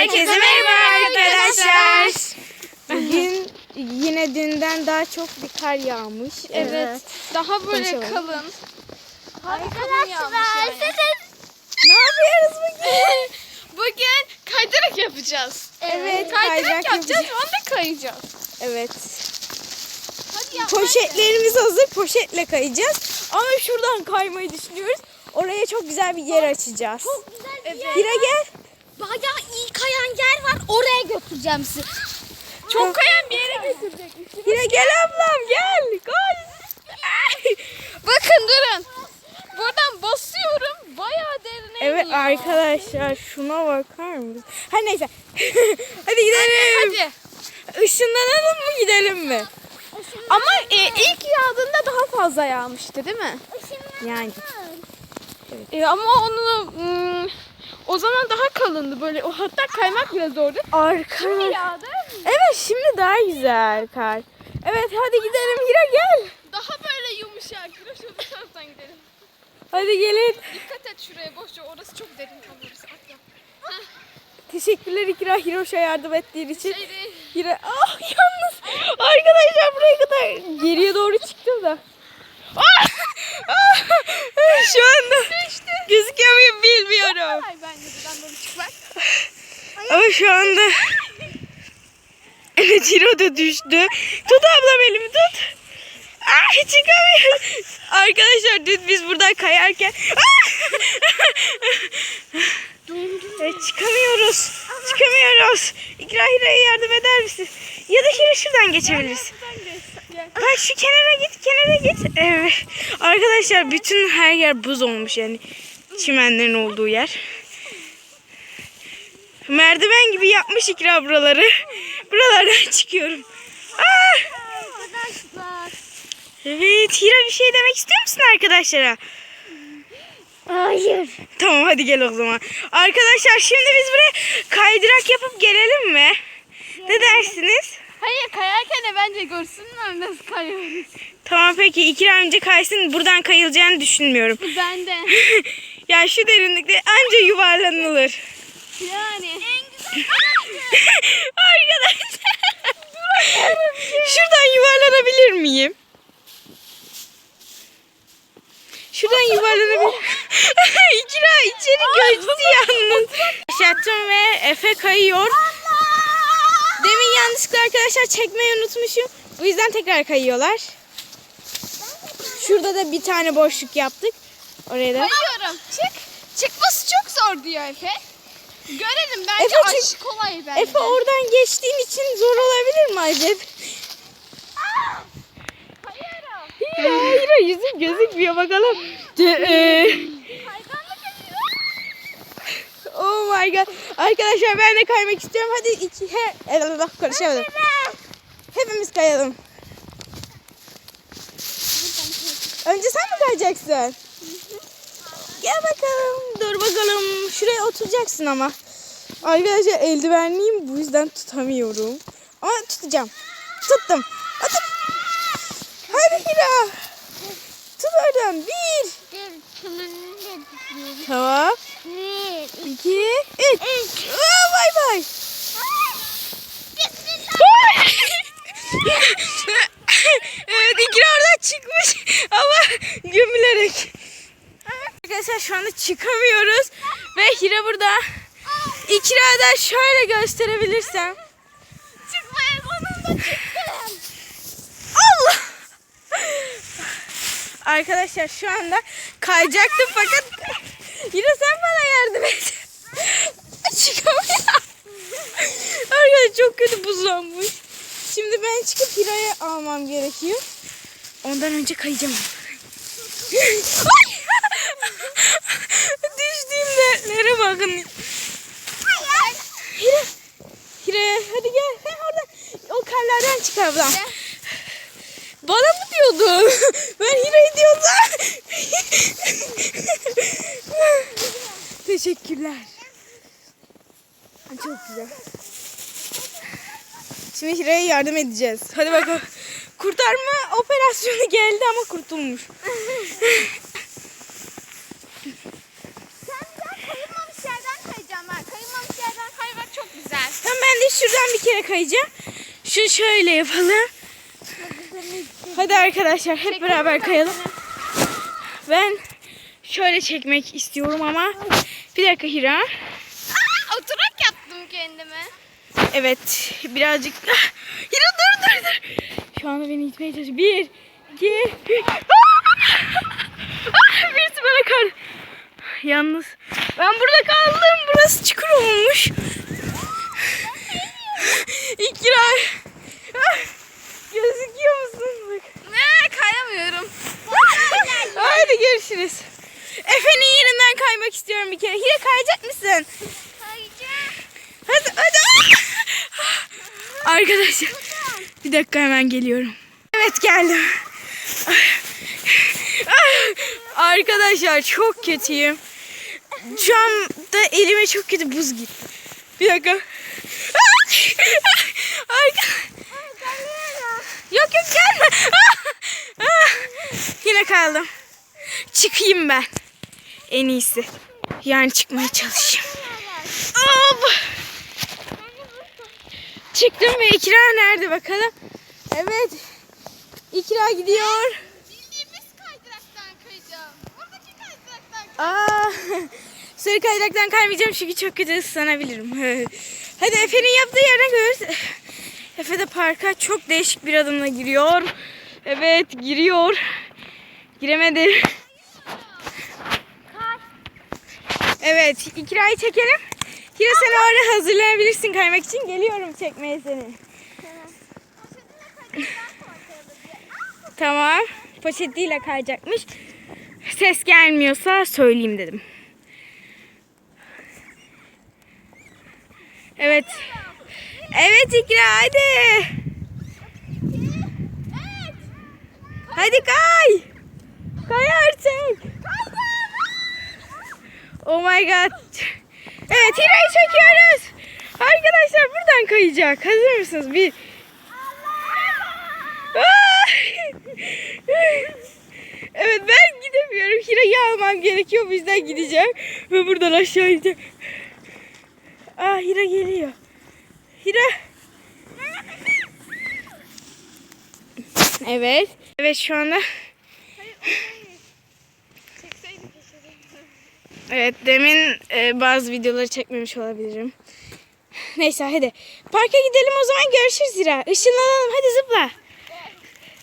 Herkese merhaba arkadaşlar. Bugün yine dünden daha çok bir kar yağmış. Evet. Daha böyle Konuşalım. kalın. Arkadaşlar siz Ne yapıyoruz bugün? Bugün kaydırak yapacağız. Evet, Kaydırak kaydırak yapacağız ve onda kayacağız. Evet. Hadi yap. Poşetlerimiz hazır. Poşetle kayacağız. Ama şuradan kaymayı düşünüyoruz. Oraya çok güzel bir yer açacağız. güzel bir yer. Hira gel. Bayağı iyi kayan yer var. Oraya götüreceğim sizi. Çok kayan bir yere götürecek. Hira gel ablam gel. Koş. Bakın durun. Buradan basıyorum. Bayağı derine Evet iniyor. arkadaşlar şuna bakar mısın? Ha neyse. Hadi gidelim. Hadi. Işınlanalım mı gidelim mi? Ama e, ilk yağdığında daha fazla yağmıştı değil mi? Yani. E, ama onu hmm, o zaman daha kalındı böyle. O hatta kaymak bile zordu. Arkadaşlar. Yağdı. Evet şimdi daha güzel kar. Evet hadi gidelim Hira gel. Daha böyle yumuşak. Şöyle bir taraftan gidelim. Hadi gelin. Dikkat et şuraya boşça. Orası çok derin orası. Atla. Teşekkürler İkra Hiroş'a yardım ettiğin için. Şey değil. Hira ah yalnız arkadaşlar buraya kadar geriye doğru çıktım da. Ah! Şu anda gözüküyor muyum bilmiyorum. Ay bence buradan böyle çıkmak. Ama şu anda Evet Hiro da düştü. Tut ablam elimi tut. Ah çıkamıyorum. Arkadaşlar dün biz buradan kayarken Ah! Evet, çıkamıyoruz. Çıkamıyoruz. İkra Hiro'ya yardım eder misin? Ya da Hiro şuradan geçebiliriz. Bak şu kenara git, kenara git. Evet. Arkadaşlar bütün her yer buz olmuş yani. Çimenlerin olduğu yer. Merdiven gibi yapmış ikra buraları. Buralardan çıkıyorum. Ah! Arkadaşlar. Evet, Hira bir şey demek istiyor musun arkadaşlara? Hayır. Tamam hadi gel o zaman. Arkadaşlar şimdi biz buraya kaydırak yapıp gelelim mi? Ne dersiniz? Hayır kayarken de bence görsünler nasıl kayıyoruz. Tamam peki İkra önce kaysın buradan kayılacağını düşünmüyorum. Ben de. ya şu derinlikte anca yuvarlanılır. Yani. Arkadaşlar. Şuradan yuvarlanabilir miyim? Şuradan yuvarlanabilir. İkra içeri göçtü yalnız. Başlattım ve Efe kayıyor. Demin yanlışlıkla arkadaşlar çekmeyi unutmuşum. Bu yüzden tekrar kayıyorlar. Şurada da bir tane boşluk yaptık. Oraya da. Kayıyorum. Çık. Çıkması çok zor diyor Efe. Görelim bence Efe aşık kolay bence. Efe oradan geçtiğin için zor olabilir mi acaba? Hira, Hira yüzüm gözükmüyor bakalım. E, oh my god. Arkadaşlar ben de kaymak istiyorum. Hadi iki he Allah konuşamadım. Hepimiz kayalım. Önce sen mi kayacaksın? Gel bakalım. Dur bakalım. Şuraya oturacaksın ama. Arkadaşlar eldivenliyim bu yüzden tutamıyorum. Ama tutacağım. Tuttum. Hadi Hira. Tut oradan. Bir. Tamam. İki. Üç. Aa, bay bay. evet İkra oradan çıkmış ama gömülerek. Arkadaşlar şu anda çıkamıyoruz. Ve Hira burada. İkra'dan şöyle gösterebilirsem. Çıkmaya sonunda çıktım. Allah! Arkadaşlar şu anda kayacaktım fakat yine sen bana yardım et. Çıkamıyorum. Arkadaşlar çok kötü buzlanmış. Şimdi ben çıkıp Hira'ya almam gerekiyor. Ondan önce kayacağım. Ay! Düştüğüm dertlere bakın. Hira, Hira hadi gel. Sen oradan o karlardan çık ablam. Bana mı diyordun? Ben Hira'yı diyordum. Teşekkürler. Çok güzel. Şimdi Hira'ya yardım edeceğiz. Hadi bakalım. Kurtarma operasyonu geldi ama kurtulmuş. Sen ben çok şuradan bir kere kayacağım. Şunu şöyle yapalım. Hadi arkadaşlar hep beraber kayalım. Ben şöyle çekmek istiyorum ama bir dakika Hira. Aa, oturak yaptım kendime. Evet birazcık. Ah, Hira dur dur dur. Şu anda beni itmeye çalışıyor. Bir, iki, üç. Ah! Ah, Birisi bana kar. Yalnız ben burada kaldım. Burası çukur olmuş. İkra. Gözüküyor musun? Ne kayamıyorum. Haydi görüşürüz. Efe'nin yerinden kaymak istiyorum bir kere. Hira kayacak mısın? Hadi hadi. Arkadaşlar bir dakika hemen geliyorum. Evet geldim. Arkadaşlar çok kötüyüm. Şu anda elime çok kötü buz gitti. Bir dakika. Arka... Yok yok gelme. Yine kaldım. Çıkayım ben. En iyisi. Yani çıkmaya çalışayım. Hop. Çıktım ve İkra nerede bakalım? Evet. İkra gidiyor. Bildiğimiz kaydıraktan kayacağım. Buradaki kaydıraktan Aa, sarı kaydıraktan kaymayacağım çünkü çok kötü ıslanabilirim. Hadi Efe'nin yaptığı yerden görürüz. Efe de parka çok değişik bir adımla giriyor. Evet giriyor. Giremedi. Evet ikrayı çekelim. Hira sen orada hazırlanabilirsin kaymak için. Geliyorum çekmeye seni. Tamam. Poşetiyle kayacakmış. Ses gelmiyorsa söyleyeyim dedim. Evet. Evet İkra hadi. Hadi kay. Kay artık. Oh my god. Evet Hira'yı çekiyoruz. Arkadaşlar buradan kayacak. Hazır mısınız? Bir. Evet ben gidemiyorum. Hira'yı almam gerekiyor. O yüzden gideceğim. Ve buradan aşağı ineceğim. Ah Hira geliyor. Hira. Evet. Evet şu anda. Evet demin e, bazı videoları çekmemiş olabilirim. Neyse hadi. Parka gidelim o zaman görüşürüz Hira. Işınlanalım hadi zıpla.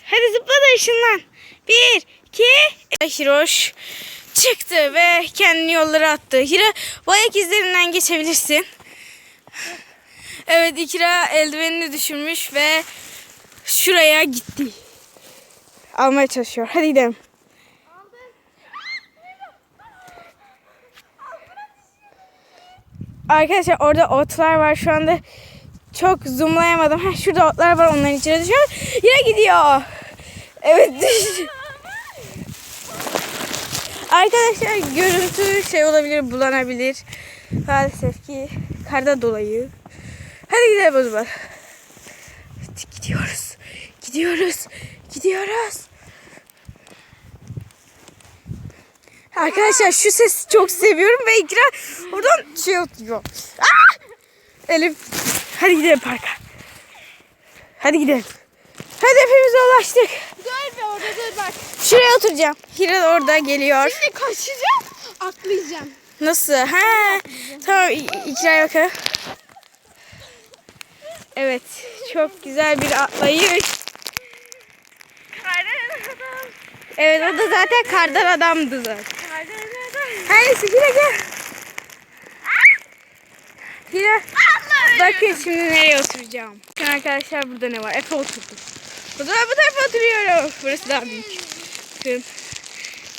Hadi zıpla da ışınlan. Bir, iki. Hiroş çıktı ve kendini yollara attı. Hira bu ayak izlerinden geçebilirsin. Evet İkra eldivenini düşürmüş ve şuraya gitti. Almaya çalışıyor. Hadi gidelim. Arkadaşlar orada otlar var şu anda. Çok zoomlayamadım. Ha, şurada otlar var onların içine düşüyor. Yine gidiyor. Evet düş. Arkadaşlar görüntü şey olabilir bulanabilir. Maalesef ki karda dolayı. Hadi gidelim o zaman. Hadi gidiyoruz. Gidiyoruz. Gidiyoruz. Arkadaşlar şu sesi çok seviyorum ve İkra oradan şey atıyor. Ah! Elif. Hadi gidelim parka. Hadi gidelim. Hedefimize ulaştık. Dur be orada dur bak. Şuraya oturacağım. Hira da orada geliyor. Şimdi kaçacağım. Atlayacağım. Nasıl? Ha. Tamam İ- İkra'ya bakalım. Evet. Çok güzel bir atlayış. Evet o da zaten kardan adamdı zaten. Her neyse Hira gel. Hira. Bakın şimdi nereye oturacağım. Bakın arkadaşlar burada ne var? Efe oturdu. Zaman bu tarafa oturuyorum. Burası daha büyük. Bakın.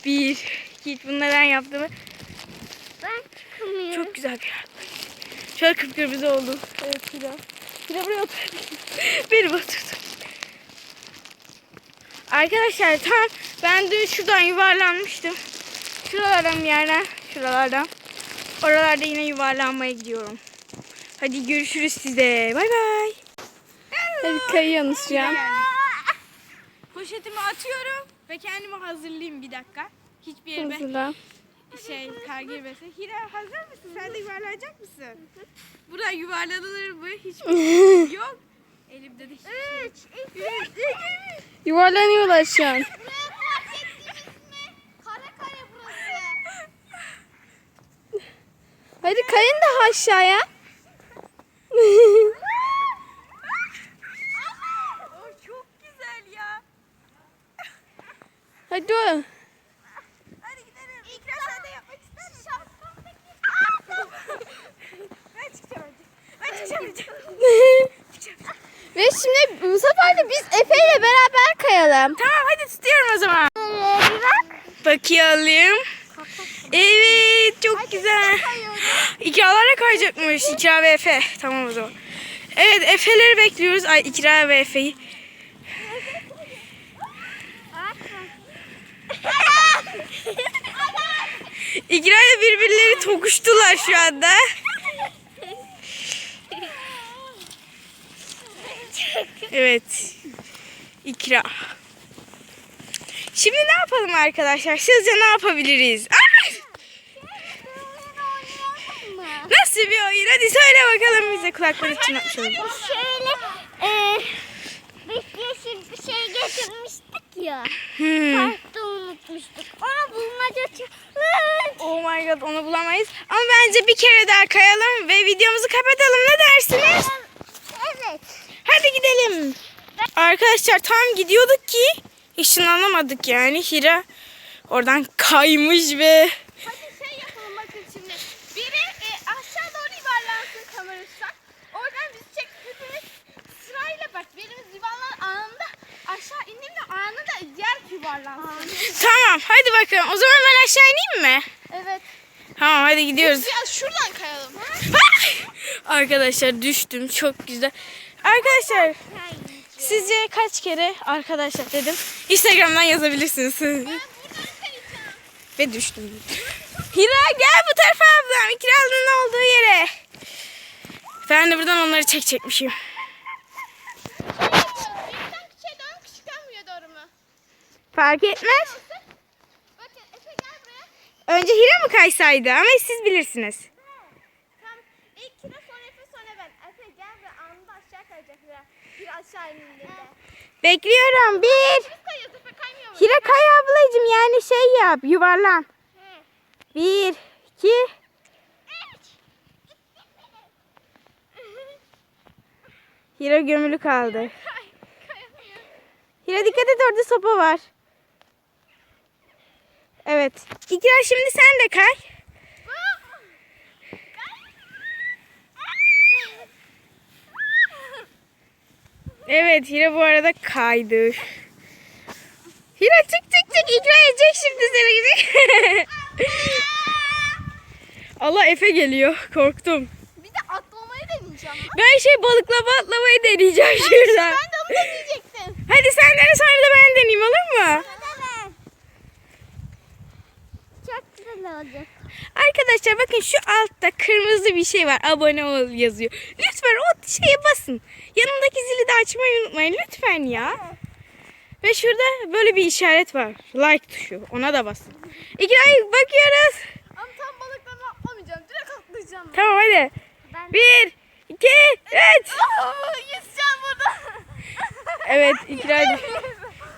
Bir, iki, bunlardan yaptığımı Ben çıkamıyorum. çok güzel bir atlayış. Şöyle kıpkırmızı oldu. Evet Hira. Hira buraya otur. Benim oturdum. Arkadaşlar tam ben dün şuradan yuvarlanmıştım. Şuralardan bir yerden. Şuralardan. Oralarda yine yuvarlanmaya gidiyorum. Hadi görüşürüz size. Bay bay. Hadi kayıyorsunuz şu an. Poşetimi atıyorum ve kendimi hazırlayayım bir dakika. Hiçbir yere Hazırla. Şey kargı yuvası. Hira hazır mısın? Sen de yuvarlanacak mısın? Burada yuvarlanılır mı? Hiçbir şey yok. Elimde de hiçbir şey yok. Üç, iki. Yuvarlanıyorlar şu an. Hadi kayın daha aşağıya. Hadi gidelim. İkra sen de yapmak ister misin? Ben çıkacağım önce. Ben çıkacağım önce. Ve şimdi bu sefer de biz Efe ile beraber kayalım. Tamam hadi tutuyorum o zaman. Bakayım. Evet çok güzel. İkralara kayacakmış. İkra ve Efe. Tamam o zaman. Evet Efe'leri bekliyoruz. Ay İkra ve Efe'yi. İkra ile birbirleri tokuştular şu anda. Evet. İkra. Şimdi ne yapalım arkadaşlar? Sizce ne yapabiliriz? Nasıl bir oyun? Hadi söyle bakalım bize kulakları çınlatmışalım. Şöyle e, biz yeşil bir şey getirmiştik ya. Hmm. Parkta unutmuştuk. Onu bulmaca. Oh my god onu bulamayız. Ama bence bir kere daha kayalım ve videomuzu kapatalım. Ne dersiniz? Evet. Hadi gidelim. Arkadaşlar tam gidiyorduk ki ışınlanamadık yani. Hira oradan kaymış ve Hadi şey yapalım bakın şimdi. Biri e, aşağı doğru yuvarlansın kamerasından. Oradan biz çek hepimiz sırayla bak. Birimiz yuvarlan anında aşağı indiğimde anında diğer yuvarlansın. tamam hadi bakalım. O zaman ben aşağı ineyim mi? Evet. Tamam hadi gidiyoruz. Biraz şuradan kayalım. Arkadaşlar düştüm çok güzel. Arkadaşlar sizce kaç kere arkadaşlar dedim. Instagram'dan yazabilirsiniz. Ve düştüm. Hira gel bu tarafa ablam. İkralının olduğu yere. Ben de buradan onları doğru mu? Fark etmez. Önce Hira mı kaysaydı ama siz bilirsiniz. Tamam. İlk kira sonra Efe sonra ben. Efe gel ve anında aşağı kayacak biraz. Bir aşağı indiğinde. Bekliyorum. Bir. Hira kay ablacığım yani şey yap yuvarlan. Bir, iki. Hira gömülü kaldı. Hira dikkat et orada sopa var. Evet. İkra şimdi sen de kay. Evet Hira bu arada kaydı. Hira çık çık çık İkra edecek şimdi seni gidecek. Allah Efe geliyor. Korktum. Bir de atlamayı deneyeceğim. Ben şey balıklama atlamayı deneyeceğim şuradan. Ben de onu deneyecektim. Hadi sen dene sonra da ben deneyeyim olur mu? Çok güzel olacak. Arkadaşlar bakın şu altta kırmızı bir şey var. Abone ol yazıyor. Lütfen o şeye basın. Yanındaki zili de açmayı unutmayın lütfen ya. Ve şurada böyle bir işaret var. Like tuşu. Ona da basın. İkra bakıyoruz. Ama tam balıklarına atlamayacağım. Direkt atlayacağım. Tamam hadi. Ben Bir, iki, üç. Yüzeceğim burada. Evet İkra.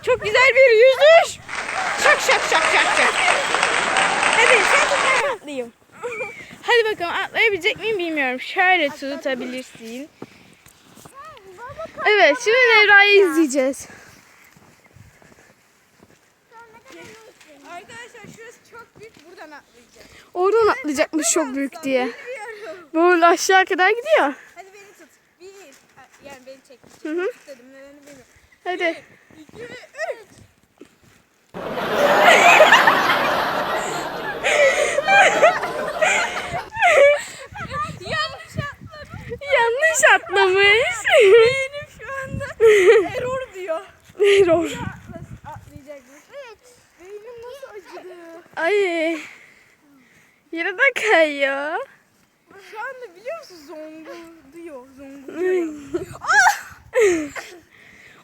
Çok güzel bir yüzüş. Şak şak şak şak şak. Hadi ben atlayayım. Hadi bakalım atlayabilecek miyim bilmiyorum. Şöyle tutabilirsin. Evet şimdi Nevra'yı izleyeceğiz. Arkadaşlar şurası çok büyük. Buradan atlayacağım. Oradan atlayacakmış çok büyük diye. Böyle aşağı kadar gidiyor. Hadi beni tut. Bir. Yani beni çek. Hı hı. Dedim. Hadi. İki, üç. güzel ya. Şu anda biliyor musun zongulduyor. Zongulduyor.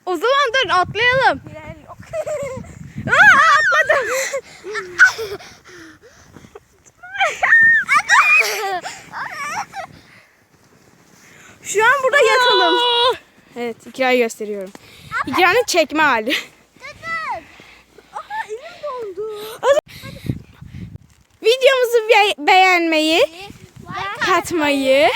o zaman dur atlayalım. Hilal yok. Aa, atladım. Şu an burada yatalım. Evet hikaye gösteriyorum. Hikayenin çekme hali. Beğenmeyi, katmayı